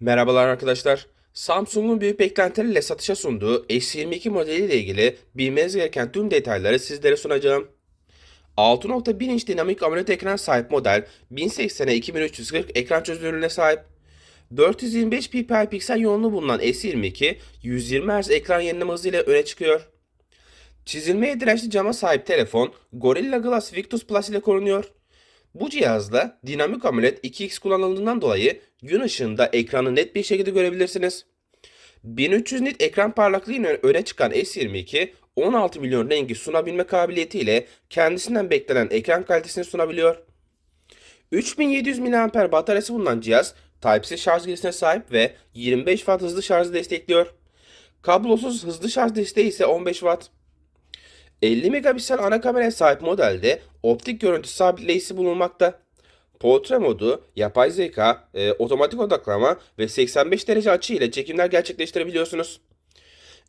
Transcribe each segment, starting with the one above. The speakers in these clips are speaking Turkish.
Merhabalar arkadaşlar. Samsung'un büyük beklentileriyle satışa sunduğu S22 modeliyle ilgili bilmeniz gereken tüm detayları sizlere sunacağım. 6.1 inç dinamik AMOLED ekran sahip model 1080'e 2340 ekran çözünürlüğüne sahip. 425 ppi piksel yoğunluğu bulunan S22 120 Hz ekran yenileme hızıyla öne çıkıyor. Çizilmeye dirençli cama sahip telefon Gorilla Glass Victus Plus ile korunuyor. Bu cihazda dinamik AMOLED 2x kullanıldığından dolayı gün ışığında ekranı net bir şekilde görebilirsiniz. 1300 nit ekran parlaklığıyla öne çıkan S22 16 milyon rengi sunabilme kabiliyetiyle kendisinden beklenen ekran kalitesini sunabiliyor. 3700 mAh bataryası bulunan cihaz Type-C şarj girişine sahip ve 25 Watt hızlı şarjı destekliyor. Kablosuz hızlı şarj desteği ise 15 Watt. 50 megapiksel ana kameraya sahip modelde optik görüntü sabitleyicisi bulunmakta. Portre modu, yapay zeka, e, otomatik odaklama ve 85 derece açı ile çekimler gerçekleştirebiliyorsunuz.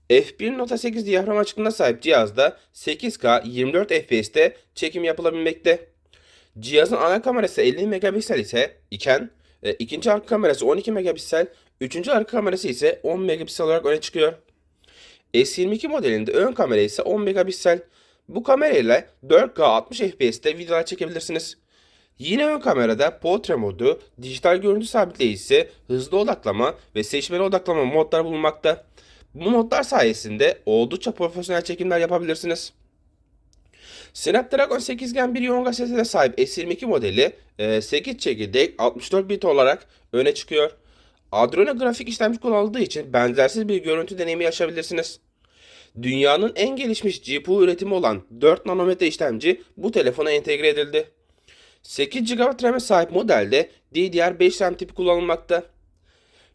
f1.8 diyafram açıklığına sahip cihazda 8K 24 FPS'te çekim yapılabilmekte. Cihazın ana kamerası 50 megapiksel ise iken e, ikinci arka kamerası 12 megapiksel, üçüncü arka kamerası ise 10 megapiksel olarak öne çıkıyor. S22 modelinde ön kamera ise 10 megapiksel. Bu kamerayla 4K 60 FPS'te videolar çekebilirsiniz. Yine ön kamerada portre modu, dijital görüntü sabitleyicisi, hızlı odaklama ve seçmeli odaklama modlar bulunmakta. Bu modlar sayesinde oldukça profesyonel çekimler yapabilirsiniz. Snapdragon 8 Gen bir Yonga sesine sahip S22 modeli e, 8 çekirdek 64 bit olarak öne çıkıyor. Adreno grafik işlemci kullanıldığı için benzersiz bir görüntü deneyimi yaşayabilirsiniz. Dünyanın en gelişmiş GPU üretimi olan 4 nanometre işlemci bu telefona entegre edildi. 8 GB RAM'e sahip modelde DDR5 RAM tipi kullanılmakta.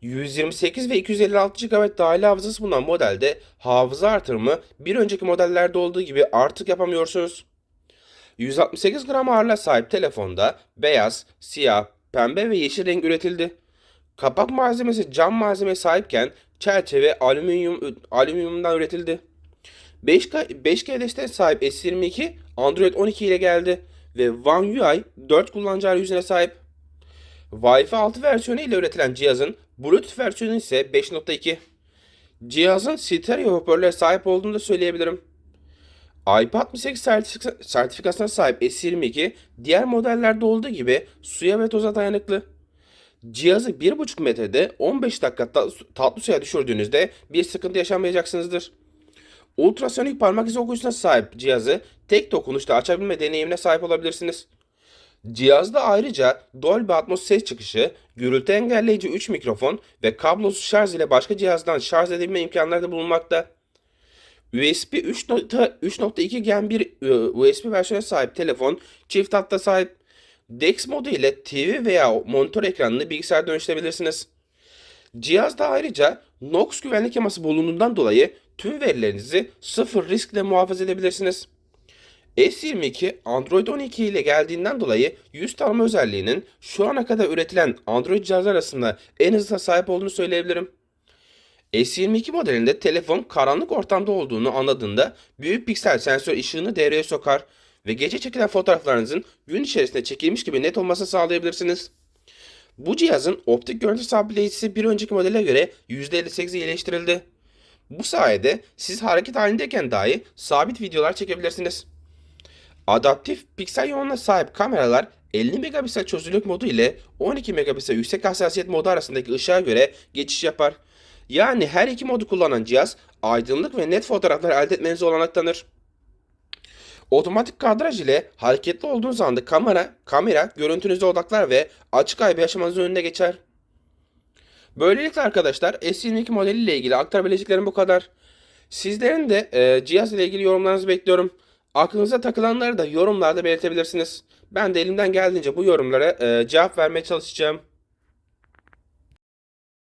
128 ve 256 GB dahil hafızası bulunan modelde hafıza artırımı bir önceki modellerde olduğu gibi artık yapamıyorsunuz. 168 gram ağırlığa sahip telefonda beyaz, siyah, pembe ve yeşil renk üretildi. Kapak malzemesi cam malzemeye sahipken çerçeve alüminyum alüminyumdan üretildi. 5K, 5G desteğe sahip S22 Android 12 ile geldi ve One UI 4 kullanıcı arayüzüne sahip. Wi-Fi 6 versiyonu ile üretilen cihazın Bluetooth versiyonu ise 5.2. Cihazın stereo hoparlöre sahip olduğunu da söyleyebilirim. IP68 sertifika- sertifikasına sahip S22 diğer modellerde olduğu gibi suya ve toza dayanıklı. Cihazı 1.5 metrede 15 dakika ta- tatlı suya düşürdüğünüzde bir sıkıntı yaşamayacaksınızdır. Ultrasonik parmak izi okuyucusuna sahip cihazı tek dokunuşta açabilme deneyimine sahip olabilirsiniz. Cihazda ayrıca Dolby Atmos ses çıkışı, gürültü engelleyici 3 mikrofon ve kablosuz şarj ile başka cihazdan şarj edebilme imkanları da bulunmakta. USB 3.2 Gen 1 e, USB versiyona sahip telefon çift hatta sahip. DeX modu ile TV veya monitör ekranını bilgisayara dönüştürebilirsiniz. Cihazda ayrıca Knox güvenlik yaması bulunduğundan dolayı tüm verilerinizi sıfır riskle muhafaza edebilirsiniz. S22 Android 12 ile geldiğinden dolayı yüz tanıma özelliğinin şu ana kadar üretilen Android cihazlar arasında en hızlı sahip olduğunu söyleyebilirim. S22 modelinde telefon karanlık ortamda olduğunu anladığında büyük piksel sensör ışığını devreye sokar ve gece çekilen fotoğraflarınızın gün içerisinde çekilmiş gibi net olmasını sağlayabilirsiniz. Bu cihazın optik görüntü sabitleyicisi bir önceki modele göre %58 iyileştirildi. Bu sayede siz hareket halindeyken dahi sabit videolar çekebilirsiniz. Adaptif piksel yoğunluğuna sahip kameralar 50 megapiksel çözünürlük modu ile 12 megapiksel yüksek hassasiyet modu arasındaki ışığa göre geçiş yapar. Yani her iki modu kullanan cihaz aydınlık ve net fotoğraflar elde etmenize olanak tanır. Otomatik kadraj ile hareketli olduğunuz anda kamera, kamera görüntünüze odaklar ve açık kaybı yaşamanızın önüne geçer. Böylelikle arkadaşlar S22 modeliyle ilgili aktarabileceklerim bu kadar. Sizlerin de e, cihaz ile ilgili yorumlarınızı bekliyorum. Aklınıza takılanları da yorumlarda belirtebilirsiniz. Ben de elimden geldiğince bu yorumlara e, cevap vermeye çalışacağım.